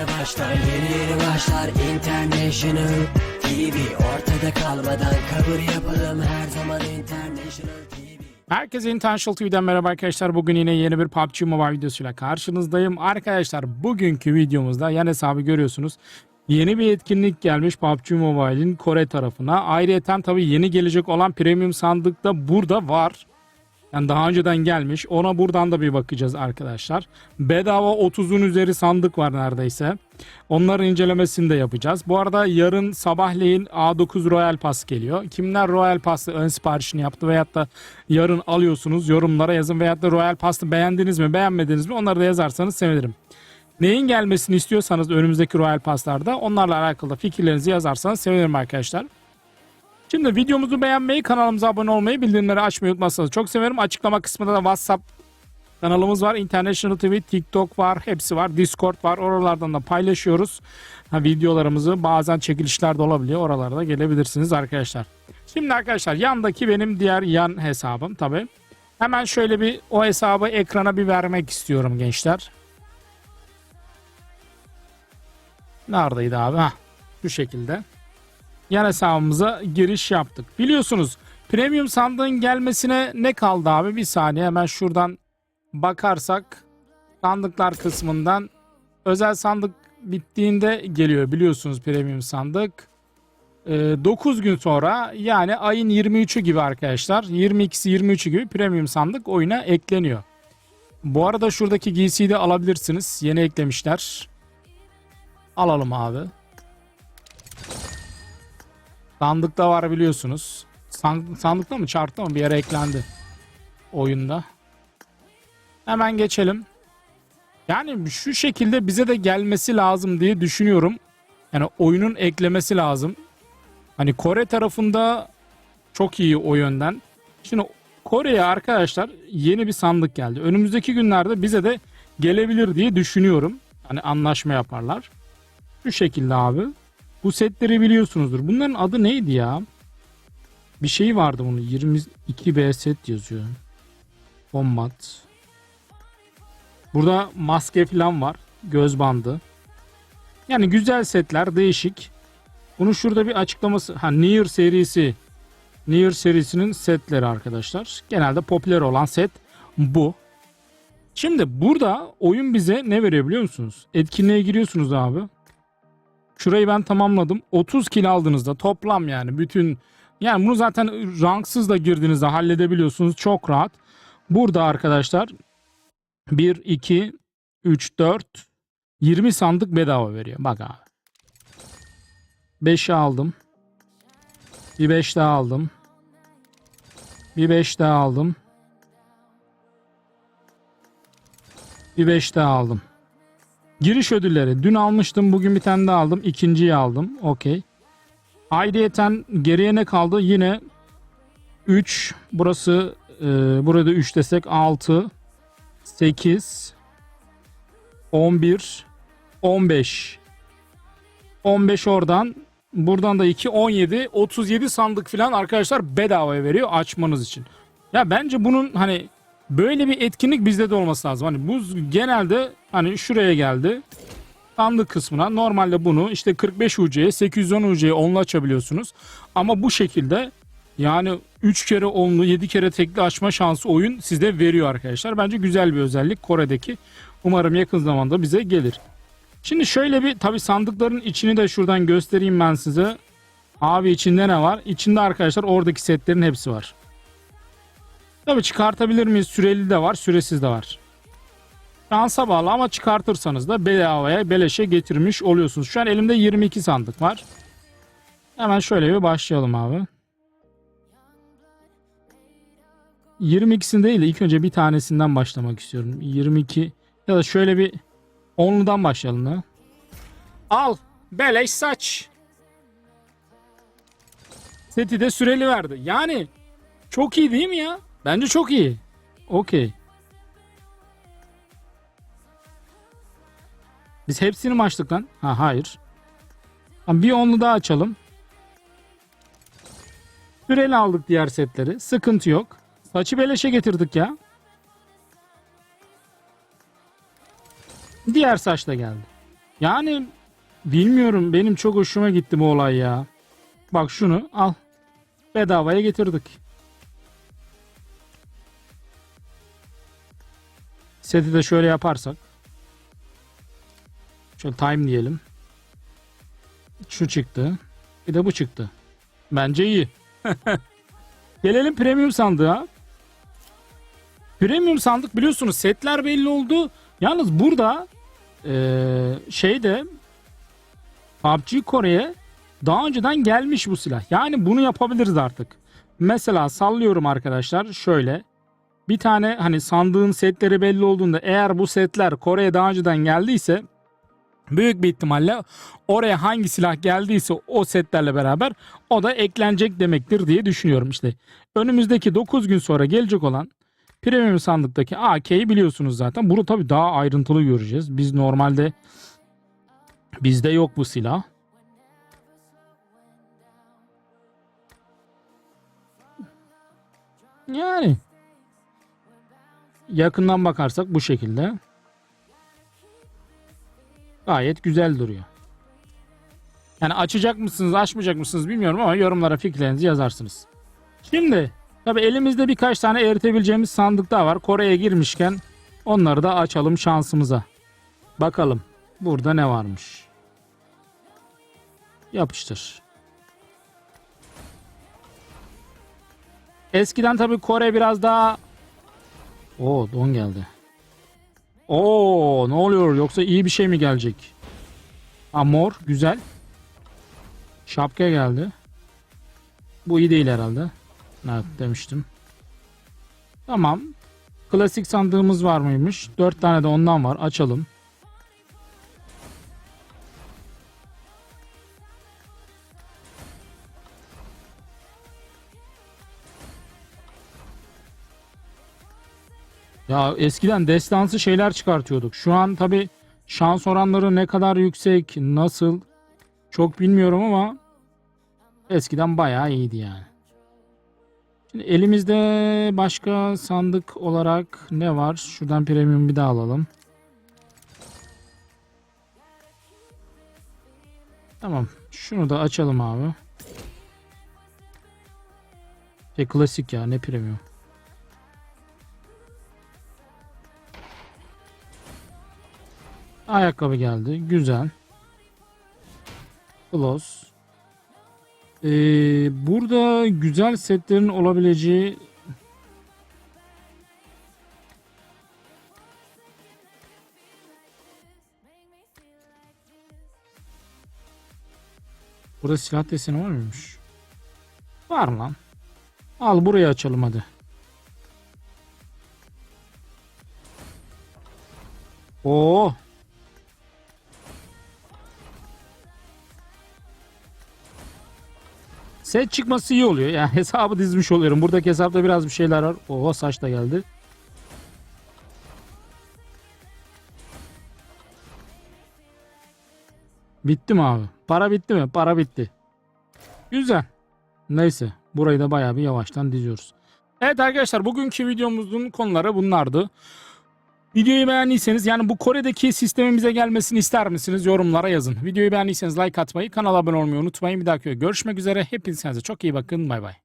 yeni başlar Yeni yeni başlar International TV Ortada kalmadan kabul yapalım Her zaman International TV Herkese Intentional TV'den merhaba arkadaşlar. Bugün yine yeni bir PUBG Mobile videosuyla karşınızdayım. Arkadaşlar bugünkü videomuzda yan hesabı görüyorsunuz. Yeni bir etkinlik gelmiş PUBG Mobile'in Kore tarafına. Ayrıca tabii yeni gelecek olan premium sandık da burada var. Yani daha önceden gelmiş. Ona buradan da bir bakacağız arkadaşlar. Bedava 30'un üzeri sandık var neredeyse. Onların incelemesini de yapacağız. Bu arada yarın sabahleyin A9 Royal Pass geliyor. Kimler Royal Pass'ı ön siparişini yaptı veyahut da yarın alıyorsunuz yorumlara yazın veyahut da Royal Pass'ı beğendiniz mi beğenmediniz mi onları da yazarsanız sevinirim. Neyin gelmesini istiyorsanız önümüzdeki Royal Pass'larda onlarla alakalı fikirlerinizi yazarsanız sevinirim arkadaşlar. Şimdi videomuzu beğenmeyi, kanalımıza abone olmayı, bildirimleri açmayı unutmazsanız çok severim. Açıklama kısmında da WhatsApp kanalımız var. International TV, TikTok var. Hepsi var. Discord var. Oralardan da paylaşıyoruz. Ha, videolarımızı bazen çekilişler de olabiliyor. Oralara da gelebilirsiniz arkadaşlar. Şimdi arkadaşlar yandaki benim diğer yan hesabım tabi. Hemen şöyle bir o hesabı ekrana bir vermek istiyorum gençler. Neredeydi abi? Hah, şu şekilde yan hesabımıza giriş yaptık. Biliyorsunuz premium sandığın gelmesine ne kaldı abi? Bir saniye hemen şuradan bakarsak sandıklar kısmından özel sandık bittiğinde geliyor biliyorsunuz premium sandık. 9 gün sonra yani ayın 23'ü gibi arkadaşlar 22'si 23'ü gibi premium sandık oyuna ekleniyor. Bu arada şuradaki giysiyi de alabilirsiniz. Yeni eklemişler. Alalım abi. Sandıkta var biliyorsunuz. San- sandıkta mı çarkta mı bir yere eklendi oyunda. Hemen geçelim. Yani şu şekilde bize de gelmesi lazım diye düşünüyorum. Yani oyunun eklemesi lazım. Hani Kore tarafında çok iyi o yönden. Şimdi Kore'ye arkadaşlar yeni bir sandık geldi. Önümüzdeki günlerde bize de gelebilir diye düşünüyorum. Hani anlaşma yaparlar. Şu şekilde abi. Bu setleri biliyorsunuzdur. Bunların adı neydi ya? Bir şey vardı bunun. 22B set yazıyor. Combat. Burada maske falan var. Göz bandı. Yani güzel setler. Değişik. Bunun şurada bir açıklaması. Ha Nier serisi. Nier serisinin setleri arkadaşlar. Genelde popüler olan set bu. Şimdi burada oyun bize ne veriyor biliyor musunuz? Etkinliğe giriyorsunuz abi. Şurayı ben tamamladım. 30 kil aldığınızda toplam yani bütün yani bunu zaten ranksız da girdiğinizde halledebiliyorsunuz. Çok rahat. Burada arkadaşlar 1, 2, 3, 4 20 sandık bedava veriyor. Bak abi. 5'i aldım. Bir 5 daha aldım. Bir 5 daha aldım. Bir 5 daha aldım. Giriş ödülleri. Dün almıştım. Bugün bir tane daha aldım. İkinciyi aldım. Okey. Ayrıyeten geriye ne kaldı? Yine 3. Burası e, burada 3 desek 6 8 11 15 15 oradan buradan da 2 17 37 sandık falan arkadaşlar bedavaya veriyor açmanız için. Ya bence bunun hani böyle bir etkinlik bizde de olması lazım. Hani bu genelde hani şuraya geldi. Sandık kısmına normalde bunu işte 45 UC'ye 810 UC'ye onlu açabiliyorsunuz. Ama bu şekilde yani 3 kere onlu 7 kere tekli açma şansı oyun size veriyor arkadaşlar. Bence güzel bir özellik Kore'deki. Umarım yakın zamanda bize gelir. Şimdi şöyle bir tabi sandıkların içini de şuradan göstereyim ben size. Abi içinde ne var? İçinde arkadaşlar oradaki setlerin hepsi var. Tabi çıkartabilir miyiz? Süreli de var, süresiz de var. Şansa bağlı ama çıkartırsanız da bedavaya beleşe getirmiş oluyorsunuz. Şu an elimde 22 sandık var. Hemen şöyle bir başlayalım abi. 22'sini değil de ilk önce bir tanesinden başlamak istiyorum. 22 ya da şöyle bir 10'ludan başlayalım da. Al. Beleş saç. Seti de süreli verdi. Yani çok iyi değil mi ya? Bence çok iyi. Okey. Biz hepsini mi açtık lan? Ha hayır. Bir onlu daha açalım. Süreli aldık diğer setleri. Sıkıntı yok. Saçı beleşe getirdik ya. Diğer saç da geldi. Yani bilmiyorum benim çok hoşuma gitti bu olay ya. Bak şunu al. Bedavaya getirdik. Seti de şöyle yaparsak. Şöyle time diyelim. Şu çıktı. Bir de bu çıktı. Bence iyi. Gelelim premium sandığa. Premium sandık biliyorsunuz setler belli oldu. Yalnız burada eee şeyde PUBG Kore'ye daha önceden gelmiş bu silah. Yani bunu yapabiliriz artık. Mesela sallıyorum arkadaşlar şöyle. Bir tane hani sandığın setleri belli olduğunda eğer bu setler Kore'ye daha önceden geldiyse büyük bir ihtimalle oraya hangi silah geldiyse o setlerle beraber o da eklenecek demektir diye düşünüyorum işte. Önümüzdeki 9 gün sonra gelecek olan premium sandıktaki AK'yi biliyorsunuz zaten. Bunu tabii daha ayrıntılı göreceğiz. Biz normalde bizde yok bu silah. Yani yakından bakarsak bu şekilde gayet güzel duruyor. Yani açacak mısınız, açmayacak mısınız bilmiyorum ama yorumlara fikirlerinizi yazarsınız. Şimdi tabi elimizde birkaç tane eritebileceğimiz sandık daha var. Kore'ye girmişken onları da açalım şansımıza. Bakalım burada ne varmış. Yapıştır. Eskiden tabi Kore biraz daha Oo don geldi. Oo ne oluyor yoksa iyi bir şey mi gelecek? Ha mor güzel. Şapka geldi. Bu iyi değil herhalde. Evet demiştim. Tamam. Klasik sandığımız var mıymış? 4 tane de ondan var. Açalım. Ya eskiden destansı şeyler çıkartıyorduk. Şu an tabi şans oranları ne kadar yüksek, nasıl çok bilmiyorum ama eskiden bayağı iyiydi yani. Şimdi elimizde başka sandık olarak ne var? Şuradan premium bir daha alalım. Tamam. Şunu da açalım abi. Şey klasik ya ne premium. Ayakkabı geldi. Güzel. Close. Ee, burada güzel setlerin olabileceği Burada silah deseni var mıymış? Var lan? Al burayı açalım hadi. Oo. Set çıkması iyi oluyor. Yani hesabı dizmiş oluyorum. Buradaki hesapta biraz bir şeyler var. Oha saç da geldi. Bitti mi abi? Para bitti mi? Para bitti. Güzel. Neyse. Burayı da bayağı bir yavaştan diziyoruz. Evet arkadaşlar bugünkü videomuzun konuları bunlardı. Videoyu beğendiyseniz yani bu Kore'deki sistemimize gelmesini ister misiniz? Yorumlara yazın. Videoyu beğendiyseniz like atmayı, kanala abone olmayı unutmayın. Bir dahaki görüşmek üzere. Hepinize çok iyi bakın. Bay bay.